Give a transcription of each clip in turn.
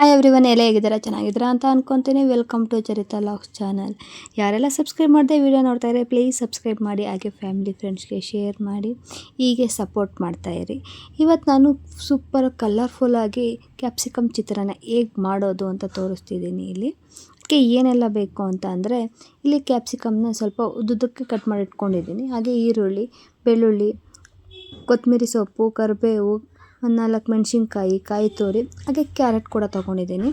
Hi every one ಎಲ್ಲ ಹೇಗಿದ್ದೀರಾ? ಚೆನ್ನಾಗಿದ್ದೀರಾ ಅಂತ ಅನ್ಕೊತೀನಿ. Welcome to Charitha LOX channel ಯಾರೆಲ್ಲ ಸಬ್ಸ್ಕ್ರೈಬ್ ಮಾಡದೆ ವಿಡಿಯೋ ನೋಡ್ತಾ ಇದ್ದಾರೆ ಪ್ಲೀಸ್ ಸಬ್ಸ್ಕ್ರೈಬ್ ಮಾಡಿ, ಹಾಗೆ ಫ್ಯಾಮಿಲಿ ಫ್ರೆಂಡ್ಸ್ಗೆ ಶೇರ್ ಮಾಡಿ, ಹೀಗೆ ಸಪೋರ್ಟ್ ಮಾಡ್ತಾ ಇರಿ. ಇವತ್ತು ನಾನು ಸೂಪರ್ ಕಲರ್ಫುಲ್ಲಾಗಿ ಕ್ಯಾಪ್ಸಿಕಮ್ ಚಿತ್ರನ ಹೇಗೆ ಮಾಡೋದು ಅಂತ ತೋರಿಸ್ತಿದ್ದೀನಿ ಇಲ್ಲಿ. ಅದಕ್ಕೆ ಏನೆಲ್ಲ ಬೇಕು ಅಂತ ಅಂದರೆ, ಇಲ್ಲಿ ಕ್ಯಾಪ್ಸಿಕಮ್ನ ಸ್ವಲ್ಪ ಉದ್ದುದ್ದಕ್ಕೆ ಕಟ್ ಮಾಡಿ ಇಟ್ಕೊಂಡಿದ್ದೀನಿ. ಹಾಗೆ ಈರುಳ್ಳಿ, ಬೆಳ್ಳುಳ್ಳಿ, ಕೊತ್ತಂಬರಿ ಸೊಪ್ಪು, ಕರಿಬೇವು ನಾಲ್ಕು ಮೆಣಸಿನ್ಕಾಯಿ, ಕಾಯಿ ತುರಿ, ಹಾಗೆ ಕ್ಯಾರೆಟ್ ಕೂಡ ತೊಗೊಂಡಿದ್ದೀನಿ.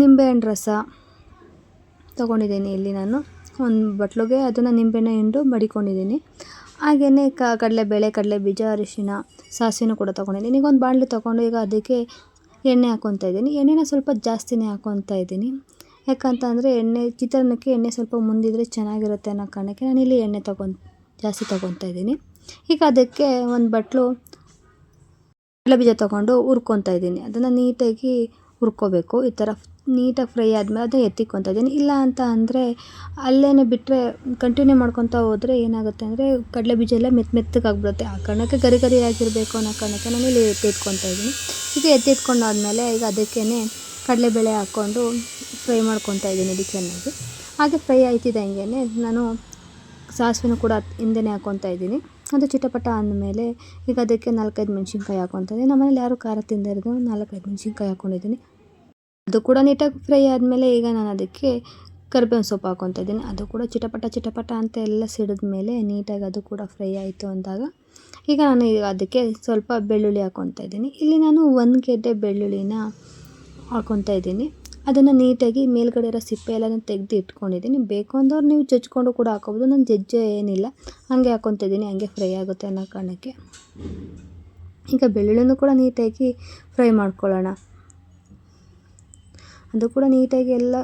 ನಿಂಬೆಹಣ್ಣು ರಸ ತೊಗೊಂಡಿದ್ದೀನಿ ಇಲ್ಲಿ ನಾನು. ಒಂದು ಬಟ್ಲಿಗೆ ಅದನ್ನು ನಿಂಬೆಹಣ್ಣು ಹಿಂಡು ಮಡಿಕೊಂಡಿದ್ದೀನಿ. ಹಾಗೆಯೇ ಕಡಲೆಬೇಳೆ ಕಡಲೆ ಬೀಜ ಅರಿಶಿನ, ಸಾಸಿವೆನೂ ಕೂಡ ತೊಗೊಂಡಿದ್ದೀನಿ. ಈಗ ಒಂದು ಬಾಣಲೆ ತೊಗೊಂಡು ಈಗ ಅದಕ್ಕೆ ಎಣ್ಣೆ ಹಾಕ್ಕೊತಾ ಇದ್ದೀನಿ. ಎಣ್ಣೆನ ಸ್ವಲ್ಪ ಜಾಸ್ತಿನೇ ಹಾಕ್ಕೊತಾ ಇದ್ದೀನಿ. ಯಾಕಂತಂದರೆ ಎಣ್ಣೆ, ಚಿತ್ರಾನ್ನಕ್ಕೆ ಎಣ್ಣೆ ಸ್ವಲ್ಪ ಮುಂದಿದ್ರೆ ಚೆನ್ನಾಗಿರುತ್ತೆ ಅನ್ನೋ ಕಾರಣಕ್ಕೆ ನಾನಿಲ್ಲಿ ಎಣ್ಣೆ ತೊಗೊಂಡು, ಜಾಸ್ತಿ ತೊಗೊತಾ ಇದ್ದೀನಿ. ಈಗ ಅದಕ್ಕೆ ಒಂದು ಬಟ್ಲು ಕಡಲೆ ಬೀಜ ತೊಗೊಂಡು ಹುರ್ಕೊತಾ ಇದ್ದೀನಿ. ಅದನ್ನು ನೀಟಾಗಿ ಹುರ್ಕೋಬೇಕು. ಈ ಥರ ನೀಟಾಗಿ ಫ್ರೈ ಆದಮೇಲೆ ಅದನ್ನ ಎತ್ತಿಕ್ಕೊತಾ ಇದ್ದೀನಿ. ಇಲ್ಲ ಅಂತ ಅಂದರೆ ಅಲ್ಲೇ ಬಿಟ್ಟರೆ ಕಂಟಿನ್ಯೂ ಮಾಡ್ಕೊತಾ ಹೋದರೆ ಏನಾಗುತ್ತೆ ಅಂದರೆ ಕಡಲೆ ಬೀಜ ಎಲ್ಲ ಮೆತ್ತ ಮೆತ್ತಗಾಗ್ಬಿಡುತ್ತೆ ಆ ಕಾರಣಕ್ಕೆ ಗರಿ ಗರಿ ಆಗಿರಬೇಕು ಅನ್ನೋ ಕಾರಣಕ್ಕೆ ನಾನು ಇಲ್ಲಿ ಎತ್ತಿಟ್ಕೊತಾ ಇದ್ದೀನಿ. ಈಗ ಎತ್ತಿಟ್ಕೊಂಡಾದ್ಮೇಲೆ ಈಗ ಅದಕ್ಕೇ ಕಡಲೆಬೇಳೆ ಹಾಕ್ಕೊಂಡು ಫ್ರೈ ಮಾಡ್ಕೊತಾ ಇದ್ದೀನಿ ಇದಕ್ಕೆ ಚೆನ್ನಾಗಿ. ಹಾಗೆ ಫ್ರೈ ಆಯ್ತಿದ್ದಂಗೆ ನಾನು ಸಾಸಿವೆನೂ ಕೂಡ ಹಿಂದೆ ಹಾಕ್ಕೊತಾ ಇದ್ದೀನಿ. ಅದು ಚಿಟಪಟ ಅಂದಮೇಲೆ ಈಗ ಅದಕ್ಕೆ ನಾಲ್ಕೈದು ಮೆಣಸಿನ್ಕಾಯಿ ಹಾಕ್ಕೊತಾ ಇದ್ದೀನಿ ನಮ್ಮನೇಲಿ ಯಾರು ಖಾರ ತಿಂದಿರೋದು ನಾಲ್ಕೈದು ಮೆಣಸಿನ್ಕಾಯಿ ಹಾಕ್ಕೊಂಡಿದ್ದೀನಿ ಅದು ಕೂಡ ನೀಟಾಗಿ ಫ್ರೈ ಆದಮೇಲೆ ಈಗ ನಾನು ಅದಕ್ಕೆ ಕರ್ಬೇವಿನ ಸೊಪ್ಪು ಹಾಕ್ಕೊತಾ ಇದ್ದೀನಿ. ಅದು ಕೂಡ ಚಿಟಪಟ ಚಿಟಪಟ ಅಂತ ಎಲ್ಲ ಸಿಡಿದ ಮೇಲೆ ನೀಟಾಗಿ ಅದು ಕೂಡ ಫ್ರೈ ಆಯಿತು ಅಂದಾಗ ಈಗ ನಾನು ಈಗ ಅದಕ್ಕೆ ಸ್ವಲ್ಪ ಬೆಳ್ಳುಳ್ಳಿ ಹಾಕ್ಕೊತಾ ಇದ್ದೀನಿ. ಇಲ್ಲಿ ನಾನು ಒಂದು ಗೆಡ್ಡೆ ಬೆಳ್ಳುಳ್ಳಿನ ಹಾಕ್ಕೊತಾ ಇದ್ದೀನಿ. ಅದನ್ನು ನೀಟಾಗಿ ಮೇಲ್ಗಡೆ ಇರೋ ಸಿಪ್ಪೆ ಎಲ್ಲನೂ ತೆಗೆದು ಇಟ್ಕೊಂಡಿದ್ದೀನಿ. ಬೇಕು ಅಂದವ್ರು ನೀವು ಜಜ್ಕೊಂಡು ಕೂಡ ಹಾಕೋಬೋದು ನಾನು ಜಜ್ಜೆ ಏನಿಲ್ಲ. ಹಾಗೆ ಹಾಕೊತಿದ್ದೀನಿ ಹಂಗೆ ಫ್ರೈ ಆಗುತ್ತೆ ಅನ್ನೋ ಕಾರಣಕ್ಕೆ. ಈಗ ಬೆಳ್ಳುಳ್ಳಿನೂ ಕೂಡ ನೀಟಾಗಿ ಫ್ರೈ ಮಾಡ್ಕೊಳ್ಳೋಣ. ಅದು ಕೂಡ ನೀಟಾಗಿ ಎಲ್ಲ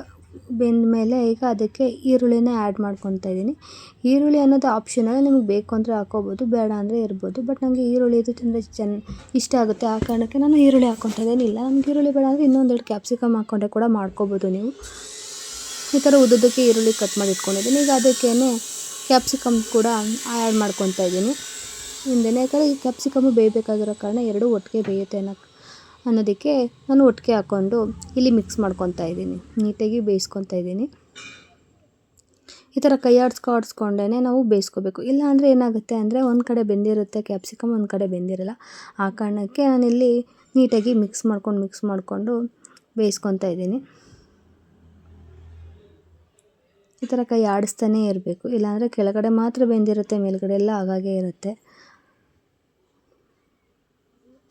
ಬೆಂದ ಮೇಲೆ ಈಗ ಅದಕ್ಕೆ ಈರುಳ್ಳಿನ ಆ್ಯಡ್ ಮಾಡ್ಕೊತಾ ಇದ್ದೀನಿ. ಈರುಳ್ಳಿ ಅನ್ನೋದು ಆಪ್ಷನಲ್ ನಿಮಗೆ ಬೇಕು ಅಂದರೆ ಹಾಕೋಬೋದು, ಬೇಡ ಅಂದರೆ ಇರ್ಬೋದು. ಬಟ್ ನನಗೆ ಈರುಳ್ಳಿ ಇದು ತುಂಬ ಚೆನ್ನ ಇಷ್ಟ ಆಗುತ್ತೆ. ಆ ಕಾರಣಕ್ಕೆ ನಾನು ಈರುಳ್ಳಿ ಇದ್ದೇನಿಲ್ಲ ನಮ್ಗೆ ಈರುಳ್ಳಿ ಬೇಡ ಅಂದರೆ ಇನ್ನೊಂದೆರಡು ಕ್ಯಾಪ್ಸಿಕಮ್ ಹಾಕೊಂಡೆ ಕೂಡ ಮಾಡ್ಕೋಬೋದು ನೀವು. ಈ ಥರ ಉದ್ದುದ್ದಕ್ಕೆ ಈರುಳ್ಳಿ ಕಟ್ ಮಾಡಿ ಇಟ್ಕೊಂಡಿದ್ದೀನಿ. ಈಗ ಅದಕ್ಕೇ ಕ್ಯಾಪ್ಸಿಕಮ್ ಕೂಡ ಆ್ಯಡ್ ಮಾಡ್ಕೊತಾ ಇದ್ದೀನಿ. ಹಿಂದೆನೇ, ಯಾಕಂದರೆ ಈ ಕ್ಯಾಪ್ಸಿಕಮ್ಮು ಬೇಯಬೇಕಾಗಿರೋ ಕಾರಣ ಎರಡೂ ಒಟ್ಟಿಗೆ ಬೇಯುತ್ತೆ ಅನ್ನೋ ಅನ್ನೋದಕ್ಕೆ ನಾನು ಒಟ್ಟಿಗೆ ಹಾಕ್ಕೊಂಡು ಇಲ್ಲಿ ಮಿಕ್ಸ್ ಮಾಡ್ಕೊತಾ ಇದ್ದೀನಿ. ನೀಟಾಗಿ ಬೇಯಿಸ್ಕೊತಾ ಇದ್ದೀನಿ. ಈ ಥರ ಕೈ ಆಡಿಸ್ಕೊ ಆಡಿಸ್ಕೊಂಡೇ ನಾವು ಬೇಯಿಸ್ಕೋಬೇಕು. ಇಲ್ಲ ಅಂದರೆ ಏನಾಗುತ್ತೆ ಅಂದರೆ ಒಂದು ಕಡೆ ಬೆಂದಿರುತ್ತೆ ಕ್ಯಾಪ್ಸಿಕಮ್ ಒಂದು ಕಡೆ ಬೆಂದಿರಲ್ಲ. ಆ ಕಾರಣಕ್ಕೆ ನಾನಿಲ್ಲಿ ನೀಟಾಗಿ ಮಿಕ್ಸ್ ಮಾಡ್ಕೊಂಡು ಮಿಕ್ಸ್ ಮಾಡಿಕೊಂಡು ಬೇಯಿಸ್ಕೊತಾ ಇದ್ದೀನಿ. ಈ ಥರ ಕೈ ಆಡಿಸ್ತಾನೇ ಇರಬೇಕು. ಇಲ್ಲಾಂದರೆ ಕೆಳಗಡೆ ಮಾತ್ರ ಬೆಂದಿರುತ್ತೆ, ಮೇಲುಗಡೆ ಎಲ್ಲ ಆಗಾಗೆ ಇರುತ್ತೆ.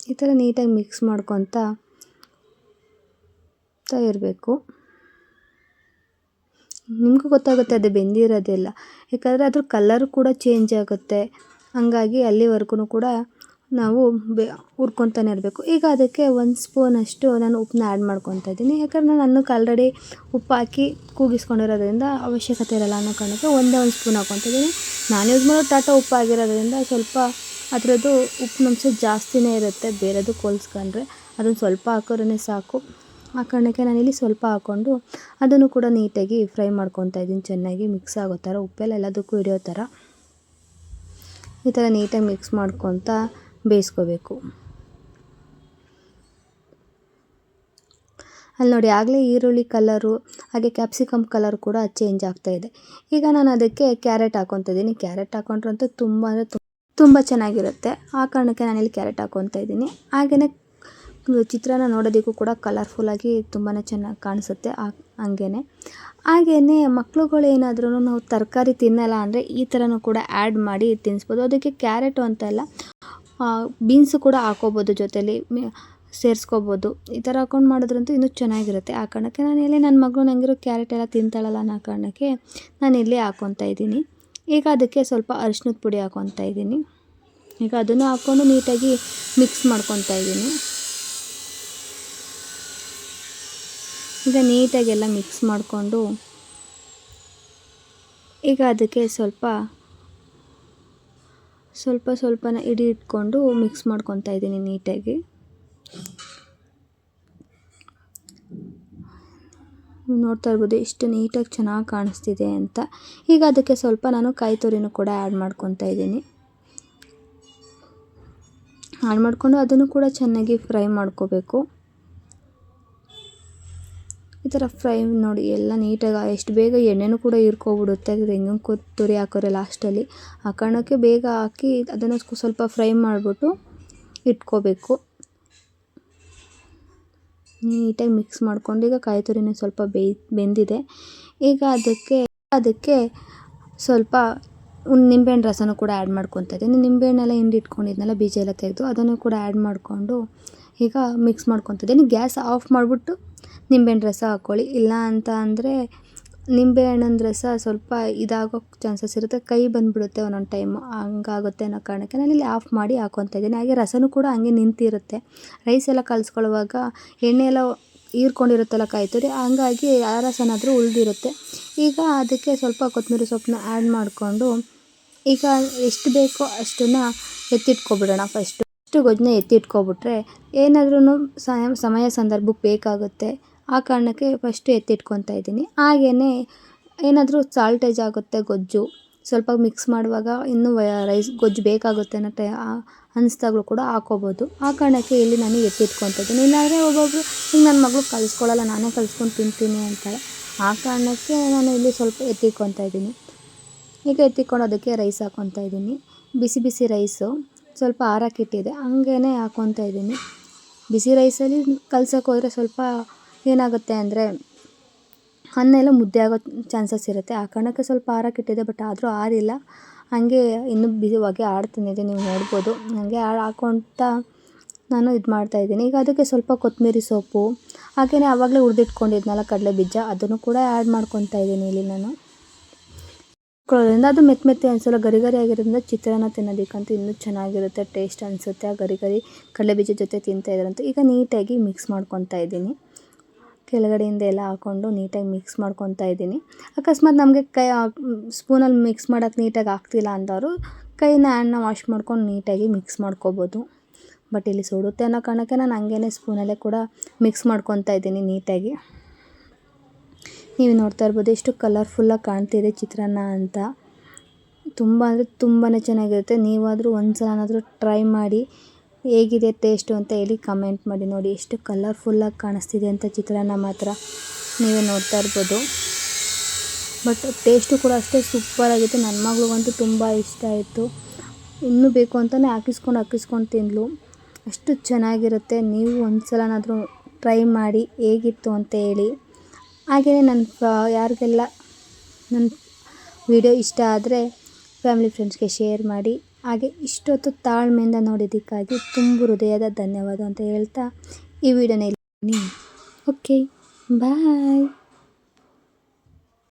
ಈ ಥರ ನೀಟಾಗಿ ಮಿಕ್ಸ್ ಮಾಡ್ಕೊತಾ ಇರಬೇಕು ನಿಮಗೂ ಗೊತ್ತಾಗುತ್ತೆ ಅದು ಬೆಂದಿರೋದಿಲ್ಲ ಯಾಕಂದರೆ ಅದ್ರ ಕಲರು ಕೂಡ ಚೇಂಜ್ ಆಗುತ್ತೆ. ಹಾಗಾಗಿ ಅಲ್ಲಿವರೆಗೂ ಕೂಡ ನಾವು ಬೆ ಹುರ್ಕೊತಾನೆ ಇರಬೇಕು. ಈಗ ಅದಕ್ಕೆ ಒಂದು ಸ್ಪೂನಷ್ಟು ನಾನು ಉಪ್ಪನ್ನ ಆ್ಯಡ್ ಮಾಡ್ಕೊತಾ ಇದ್ದೀನಿ. ಯಾಕಂದ್ರೆ ನಾನು ಅನ್ನಕ್ಕೆ ಆಲ್ರೆಡಿ ಉಪ್ಪು ಹಾಕಿ ಕೂಗಿಸ್ಕೊಂಡಿರೋದ್ರಿಂದ ಅವಶ್ಯಕತೆ ಇರಲ್ಲ ಅನ್ನೋ ಕಾರಣಕ್ಕೆ ಒಂದೇ ಒಂದು ಸ್ಪೂನ್ ಹಾಕ್ಕೊತಿದ್ದೀನಿ ನಾನು ಯೂಸ್ ಮಾಡೋ ಟಾಟಾ ಉಪ್ಪು ಆಗಿರೋದ್ರಿಂದ ಸ್ವಲ್ಪ ಅದರದ್ದು ಉಪ್ಪಿನಂಶ ಜಾಸ್ತಿನೇ ಇರುತ್ತೆ ಬೇರೆದಕ್ಕೆ ಹೋಲಿಸ್ಕೊಂಡ್ರೆ ಅದನ್ನು ಸ್ವಲ್ಪ ಹಾಕಿದ್ರೇ ಸಾಕು. ಆ ಕಾರಣಕ್ಕೆ ನಾನಿಲ್ಲಿ ಸ್ವಲ್ಪ ಹಾಕ್ಕೊಂಡು ಅದನ್ನು ಕೂಡ ನೀಟಾಗಿ ಫ್ರೈ ಮಾಡ್ಕೊತಾ ಇದ್ದೀನಿ. ಚೆನ್ನಾಗಿ ಮಿಕ್ಸ್ ಆಗೋ ಥರ, ಉಪ್ಪೆಲ್ಲ ಎಲ್ಲದಕ್ಕೂ ಹಿಡಿಯೋ ಥರ. ಈ ಥರ ನೀಟಾಗಿ ಮಿಕ್ಸ್ ಮಾಡ್ಕೊತ ಬೇಯಿಸ್ಕೋಬೇಕು. ಅಲ್ಲಿ ನೋಡಿ, ಆಗಲೇ ಈರುಳ್ಳಿ ಕಲರು, ಹಾಗೆ ಕ್ಯಾಪ್ಸಿಕಮ್ ಕಲರ್ ಕೂಡ ಚೇಂಜ್ ಆಗ್ತಾಯಿದೆ ಈಗ ನಾನು ಅದಕ್ಕೆ ಕ್ಯಾರೆಟ್ ಹಾಕೊತಿದ್ದೀನಿ ಕ್ಯಾರೆಟ್ ಹಾಕ್ಕೊಂಡ್ರಂತೂ ತುಂಬ ಅಂದರೆ ತುಂಬ ಚೆನ್ನಾಗಿರುತ್ತೆ. ಆ ಕಾರಣಕ್ಕೆ ನಾನಿಲ್ಲಿ ಕ್ಯಾರೆಟ್ ಹಾಕ್ಕೊತಾ ಇದ್ದೀನಿ. ಹಾಗೆಯೇ ಚಿತ್ರಾನ್ನ ನೋಡೋದಕ್ಕೂ ಕೂಡ ಕಲರ್ಫುಲ್ಲಾಗಿ ತುಂಬಾ ಚೆನ್ನಾಗಿ ಕಾಣಿಸುತ್ತೆ ಹಂಗೇ ಹಾಗೆಯೇ ಮಕ್ಳುಗಳು ಏನಾದ್ರೂ ನಾವು ತರಕಾರಿ ತಿನ್ನಲ್ಲ ಅಂದರೆ ಈ ಥರನೂ ಕೂಡ ಆ್ಯಡ್ ಮಾಡಿ ತಿನ್ನಿಸ್ಬೋದು ಅದಕ್ಕೆ ಕ್ಯಾರೆಟು ಅಂತ ಅಲ್ಲ ಬೀನ್ಸು ಕೂಡ ಹಾಕೋಬೋದು ಜೊತೇಲಿ ಸೇರಿಸ್ಕೋಬೋದು. ಈ ಥರ ಹಾಕೊಂಡು ಮಾಡೋದ್ರಂತೂ ಇನ್ನೂ ಚೆನ್ನಾಗಿರುತ್ತೆ. ಆ ಕಾರಣಕ್ಕೆ ನಾನು ಇಲ್ಲಿ ನನ್ನ ಮಗಳು ನನಗಿರೋ ಕ್ಯಾರೆಟ್ ಎಲ್ಲ ತಿಂತಾಳಲ್ಲ ಅನ್ನೋ ಕಾರಣಕ್ಕೆ ನಾನು ಇಲ್ಲಿ ಹಾಕ್ಕೊತಾ ಇದ್ದೀನಿ. ಈಗ ಅದಕ್ಕೆ ಸ್ವಲ್ಪ ಅರಿಶಿನದ ಪುಡಿ ಹಾಕ್ಕೊತಾ ಇದ್ದೀನಿ. ಈಗ ಅದನ್ನು ಹಾಕ್ಕೊಂಡು ನೀಟಾಗಿ ಮಿಕ್ಸ್ ಮಾಡ್ಕೊತಾ ಇದ್ದೀನಿ. ಈಗ ನೀಟಾಗಿ ಎಲ್ಲ ಮಿಕ್ಸ್ ಮಾಡಿಕೊಂಡು ಈಗ ಅದಕ್ಕೆ ಸ್ವಲ್ಪ ಸ್ವಲ್ಪ ಸ್ವಲ್ಪನ ಇಡಿ ಇಟ್ಕೊಂಡು ಮಿಕ್ಸ್ ಮಾಡ್ಕೊತಾ ಇದ್ದೀನಿ ನೀಟಾಗಿ. ನೋಡ್ತಾ ಇರ್ಬೋದು ಎಷ್ಟು ನೀಟಾಗಿ ಚೆನ್ನಾಗಿ ಕಾಣಿಸ್ತಿದೆ ಅಂತ. ಈಗ ಅದಕ್ಕೆ ಸ್ವಲ್ಪ ನಾನು ಕಾಯಿ ತುರಿನೂ ಕೂಡ ಆ್ಯಡ್ ಮಾಡ್ಕೊತಾ ಇದ್ದೀನಿ. ಆ್ಯಡ್ ಮಾಡಿಕೊಂಡು ಅದನ್ನು ಕೂಡ ಚೆನ್ನಾಗಿ ಫ್ರೈ ಮಾಡ್ಕೋಬೇಕು. ಈ ಥರ ಫ್ರೈ ನೋಡಿ ಎಲ್ಲ ನೀಟಾಗಿ ಎಷ್ಟು ಬೇಗ ಎಣ್ಣೆನೂ ಕೂಡ ಹೀರ್ಕೊಬಿಡುತ್ತೆ. ಹೆಂಗೆ ತುರಿ ಹಾಕೋರೆ ಲಾಸ್ಟಲ್ಲಿ. ಆ ಕಾರಣಕ್ಕೆ ಬೇಗ ಹಾಕಿ ಅದನ್ನು ಸ್ವಲ್ಪ ಫ್ರೈ ಮಾಡಿಬಿಟ್ಟು ಇಟ್ಕೋಬೇಕು. ನೀಟಾಗಿ ಮಿಕ್ಸ್ ಮಾಡ್ಕೊಂಡು ಈಗ ಕಾಯಿ ತುರಿನೂ ಸ್ವಲ್ಪ ಬೇಯ್ ಬೆಂದಿದೆ. ಈಗ ಅದಕ್ಕೆ ಅದಕ್ಕೆ ಸ್ವಲ್ಪ ಒಂದು ನಿಂಬೆಹಣ್ಣು ರಸನೂ ಕೂಡ ಆ್ಯಡ್ ಮಾಡ್ಕೊತಾ ಇದ್ದೀನಿ ನಿಂಬೆಹಣ್ಣೆಲ್ಲ ಹಿಂಡಿ ಇಟ್ಕೊಂಡಿದ್ನಲ್ಲ, ಬೀಜ ಎಲ್ಲ ತೆಗೆದು ಅದನ್ನು ಕೂಡ ಆ್ಯಡ್ ಮಾಡಿಕೊಂಡು ಈಗ ಮಿಕ್ಸ್ ಮಾಡ್ಕೊತಿದ್ದೀನಿ ಗ್ಯಾಸ್ ಆಫ್ ಮಾಡಿಬಿಟ್ಟು ನಿಂಬೆಹಣ್ಣು ರಸ ಹಾಕ್ಕೊಳ್ಳಿ. ಇಲ್ಲ ಅಂತ ಅಂದರೆ ನಿಂಬೆಹಣ್ಣಿನ ರಸ ಸ್ವಲ್ಪ ಇದಾಗೋ ಚಾನ್ಸಸ್ ಇರುತ್ತೆ. ಕೈ ಬಂದುಬಿಡುತ್ತೆ ಒಂದೊಂದು ಟೈಮ್. ಹಂಗಾಗುತ್ತೆ ಅನ್ನೋ ಕಾರಣಕ್ಕೆ ನಾನಿಲ್ಲಿ ಆಫ್ ಮಾಡಿ ಹಾಕೊತ ಇದ್ದೀನಿ. ಹಾಗೆ ರಸನೂ ಕೂಡ ಹಂಗೆ ನಿಂತಿರುತ್ತೆ. ರೈಸ್ ಎಲ್ಲ ಕಲಿಸ್ಕೊಳ್ಳುವಾಗ ಎಣ್ಣೆ ಎಲ್ಲ ಹೀರ್ಕೊಂಡಿರುತ್ತಲ್ಲ ಕಾಯಿ ತುರಿ ಹಂಗಾಗಿ ಆ ರಸನಾದರೂ ಉಳಿದಿರುತ್ತೆ. ಈಗ ಅದಕ್ಕೆ ಸ್ವಲ್ಪ ಕೊತ್ತಂಬರಿ ಸೊಪ್ಪನ್ನ ಆ್ಯಡ್ ಮಾಡಿಕೊಂಡು ಈಗ ಎಷ್ಟು ಬೇಕೋ ಅಷ್ಟನ್ನು ಎತ್ತಿಟ್ಕೊಬಿಡೋಣ ಫಸ್ಟು ಅಷ್ಟು ಗೊಜ್ಜನ್ನ ಎತ್ತಿಟ್ಕೊಬಿಟ್ರೆ ಏನಾದ್ರೂ ಸಮಯ ಸಂದರ್ಭಕ್ಕೆ ಬೇಕಾಗುತ್ತೆ. ಆ ಕಾರಣಕ್ಕೆ ಫಸ್ಟು ಎತ್ತಿಟ್ಕೊತಾ ಇದ್ದೀನಿ. ಹಾಗೆಯೇ ಏನಾದರೂ ಸಾಲ್ಟೇಜ್ ಆಗುತ್ತೆ ಗೊಜ್ಜು, ಸ್ವಲ್ಪ ಮಿಕ್ಸ್ ಮಾಡುವಾಗ ಇನ್ನೂ ರೈಸ್ ಗೊಜ್ಜು ಬೇಕಾಗುತ್ತೆ ಅನ್ನೋ ಟೈ ಅನಿಸ್ದಾಗಲೂ ಕೂಡ ಹಾಕೋಬೋದು. ಆ ಕಾರಣಕ್ಕೆ ಇಲ್ಲಿ ನಾನು ಎತ್ತಿಟ್ಕೊತಾ ಇದ್ದೀನಿ. ಇಲ್ಲಾಂದರೆ ಒಬ್ಬೊಬ್ಬರು ಈಗ ನನ್ನ ಮಗಳು ಕಲಿಸ್ಕೊಳ್ಳಲ್ಲ ನಾನೇ ಕಲಿಸ್ಕೊಂಡು ತಿಂತೀನಿ ಅಂತಾಳೆ ಆ ಕಾರಣಕ್ಕೆ ನಾನು ಇಲ್ಲಿ ಸ್ವಲ್ಪ ಎತ್ತಿಟ್ಕೊತಾ ಇದ್ದೀನಿ. ಈಗ ಎತ್ತಿಕೊಂಡು ಅದಕ್ಕೆ ರೈಸ್ ಹಾಕ್ಕೊತಾ ಇದ್ದೀನಿ. ಬಿಸಿ ಬಿಸಿ ರೈಸು ಸ್ವಲ್ಪ ಆರಕ್ಕಿಟ್ಟಿದೆ ಹಂಗೇ ಹಾಕ್ಕೊತಾ ಇದ್ದೀನಿ. ಬಿಸಿ ರೈಸಲ್ಲಿ ಕಲ್ಸೋಕೆ ಹೋದರೆ ಸ್ವಲ್ಪ ಏನಾಗುತ್ತೆ ಅಂದರೆ ಅನ್ನ ಎಲ್ಲ ಮುದ್ದೆ ಆಗೋ ಚಾನ್ಸಸ್ ಇರುತ್ತೆ. ಆ ಕಾರಣಕ್ಕೆ ಸ್ವಲ್ಪ ಇಟ್ಟಿದೆ ಬಟ್ ಆದರೂ ಆರಿಲ್ಲ. ಹಾಗೆ ಇನ್ನೂ ಬಿಸಿ ಹೊಗೆ ಆಡ್ತಾನಿದೆ ನೀವು ನೋಡ್ಬೋದು. ಹಾಗೆ ಹಾಕ್ಕೊಳ್ತಾ ನಾನು ಇದು ಮಾಡ್ತಾಯಿದ್ದೀನಿ ಈಗ ಅದಕ್ಕೆ ಸ್ವಲ್ಪ ಕೊತ್ತಂಬರಿ ಸೊಪ್ಪು ಹಾಗೆಯೇ ಆವಾಗಲೇ ಹುರಿದಿಟ್ಕೊಂಡಿದ್ನಲ್ಲ ಕಡಲೆ ಬೀಜ, ಅದನ್ನು ಕೂಡ ಆ್ಯಡ್ ಮಾಡ್ಕೊತಾ ಇದ್ದೀನಿ ಇಲ್ಲಿ ನಾನು. ಕೊಡೋದ್ರಿಂದ ಅದು ಮೆತ್ತ ಮೆತ್ತೆ ಅನಿಸಲ್ಲ, ಗರಿ ಗರಿ ಆಗಿರೋದ್ರಿಂದ ಚಿತ್ರಾನ್ನ ತಿನ್ನೋದಕ್ಕಂತೂ ಇನ್ನೂ ಚೆನ್ನಾಗಿರುತ್ತೆ, ಟೇಸ್ಟ್ ಅನಿಸುತ್ತೆ ಆ ಗರಿ ಗರಿ ಕಡಲೆಬೀಜ ಜೊತೆ ತಿಂತಾ ಇದ್ರಂತೂ. ಈಗ ನೀಟಾಗಿ ಮಿಕ್ಸ್ ಮಾಡ್ಕೊತಾ ಇದ್ದೀನಿ. ಕೆಳಗಡೆಯಿಂದ ಎಲ್ಲ ಹಾಕ್ಕೊಂಡು ನೀಟಾಗಿ ಮಿಕ್ಸ್ ಮಾಡ್ಕೊತಾ ಇದ್ದೀನಿ. ಅಕಸ್ಮಾತ್ ನಮಗೆ ಕೈ ಸ್ಪೂನಲ್ಲಿ ಮಿಕ್ಸ್ ಮಾಡೋಕ್ಕೆ ನೀಟಾಗಿ ಆಗ್ತಿಲ್ಲ ಅಂದವರು ಕೈನ ಹ್ಯಾಂಡ್ನ ವಾಶ್ ಮಾಡ್ಕೊಂಡು ನೀಟಾಗಿ ಮಿಕ್ಸ್ ಮಾಡ್ಕೋಬೋದು. ಬಟ್ ಇಲ್ಲಿ ಸುಡುತ್ತೆ ಅನ್ನೋ ಕಾರಣಕ್ಕೆ ನಾನು ಹಂಗೇ ಸ್ಪೂನಲ್ಲೇ ಕೂಡ ಮಿಕ್ಸ್ ಮಾಡ್ಕೊತಾ ಇದ್ದೀನಿ ನೀಟಾಗಿ. ನೀವು ನೋಡ್ತಾ ಇರ್ಬೋದು ಎಷ್ಟು ಕಲರ್ಫುಲ್ಲಾಗಿ ಕಾಣ್ತಿದೆ ಚಿತ್ರಾನ್ನ ಅಂತ. ತುಂಬ ಅಂದರೆ ತುಂಬಾ ಚೆನ್ನಾಗಿರುತ್ತೆ. ನೀವಾದರೂ ಒಂದು ಸಲನಾದರೂ ಟ್ರೈ ಮಾಡಿ ಹೇಗಿದೆ ಟೇಸ್ಟು ಅಂತ ಹೇಳಿ ಕಮೆಂಟ್ ಮಾಡಿ ನೋಡಿ. ಎಷ್ಟು ಕಲರ್ಫುಲ್ಲಾಗಿ ಕಾಣಿಸ್ತಿದೆ ಅಂತ ಚಿತ್ರಾನ್ನ ಮಾತ್ರ ನೀವೇ ನೋಡ್ತಾ ಇರ್ಬೋದು. ಬಟ್ ಟೇಸ್ಟು ಕೂಡ ಅಷ್ಟೇ ಸೂಪರಾಗಿತ್ತು ನನ್ನ ಮಗಳಿಗಂತೂ ತುಂಬ ಇಷ್ಟ ಆಯಿತು. ಇನ್ನೂ ಬೇಕು ಅಂತಲೇ ಹಾಕಿಸ್ಕೊಂಡು ಹಾಕಿಸ್ಕೊಂಡು ತಿಂದಳು ಅಷ್ಟು ಚೆನ್ನಾಗಿರುತ್ತೆ. ನೀವು ಒಂದು ಸಲನಾದರೂ ಟ್ರೈ ಮಾಡಿ ಹೇಗಿತ್ತು ಅಂತ ಹೇಳಿ. ಹಾಗೆಯೇ ನನ್ನ ಯಾರಿಗೆಲ್ಲ ನನ್ನ ವಿಡಿಯೋ ಇಷ್ಟ ಆದರೆ ಫ್ಯಾಮಿಲಿ ಫ್ರೆಂಡ್ಸ್ಗೆ ಶೇರ್ ಮಾಡಿ. ಹಾಗೆ ಇಷ್ಟೊತ್ತು ತಾಳ್ಮೆಯಿಂದ ನೋಡಿದ್ದಕ್ಕಾಗಿ ತುಂಬ ಹೃದಯದ ಧನ್ಯವಾದ ಅಂತ ಹೇಳ್ತಾ ಈ ವಿಡಿಯೋನ ಇಲ್ಲಿ ಓಕೆ ಬಾಯ್